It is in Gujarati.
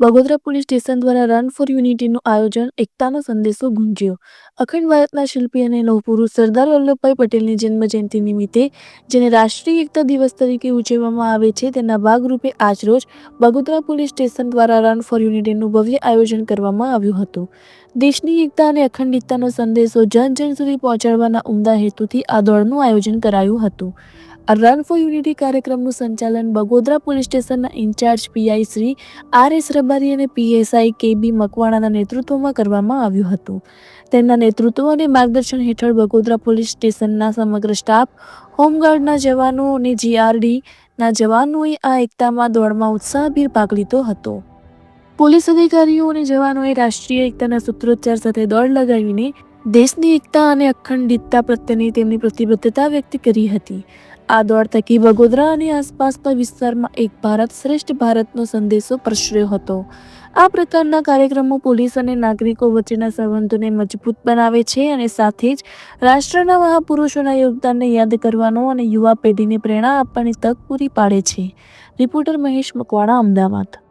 બગોદરા પોલીસ સ્ટેશન દ્વારા રન ફોર યુનિટીનું આયોજન એકતાનો સંદેશો ગુંજ્યો. અખંડ ભારતના શિલ્પી અને નવપુરુષ સરદાર વલ્લભભાઈ પટેલની જન્મજયંતિ નિમિત્તે, જેને રાષ્ટ્રીય એકતા દિવસ તરીકે ઉજવવામાં આવે છે, તેના ભાગરૂપે આજરોજ બગોદરા પોલીસ સ્ટેશન દ્વારા રન ફોર યુનિટીનું ભવ્ય આયોજન કરવામાં આવ્યું હતું. દેશની એકતા અને અખંડિતતાનો સંદેશો જન જન સુધી પહોંચાડવાના ઉમદા હેતુથી આ દોડનું આયોજન કરાયું હતું. આ રન ફોર યુનિટી કાર્યક્રમનું સંચાલન બગોદરા પોલીસ સ્ટેશનના in charge PI Shri R S Rabari અને પીએસઆઈ કે બી મકવાણાના નેતૃત્વમાં કરવામાં આવ્યું હતું. તેમના નેતૃત્વ અને માર્ગદર્શન હેઠળ બગોદરા પોલીસ સ્ટેશનના સમગ્ર સ્ટાફ, હોમગાર્ડના જવાનો અને જીઆરડીના જવાનોએ આ એકતામાં દોડમાં ઉત્સાહભેર ભાગ લીધો હતો. પોલીસ અધિકારીઓ અને જવાનોએ રાષ્ટ્રીય એકતાના સૂત્રોચ્ચાર સાથે દોડ લગાવીને દેશની એકતા અને અખંડિતતા પ્રત્યેની તેમની પ્રતિબદ્ધતા વ્યક્ત કરી હતી. આ દોડ થકી વગોદરા અને આસપાસના વિસ્તારમાં એક ભારત શ્રેષ્ઠ ભારતનો સંદેશો પ્રસર્યો હતો. આ પ્રકારના કાર્યક્રમો પોલીસ અને નાગરિકો વચ્ચેના સંબંધોને મજબૂત બનાવે છે અને સાથે જ રાષ્ટ્રના મહાપુરુષોના યોગદાનને યાદ કરવાનો અને યુવા પેઢીને પ્રેરણા આપવાની તક પૂરી પાડે છે. રિપોર્ટર મહેશ મકવાણા, અમદાવાદ.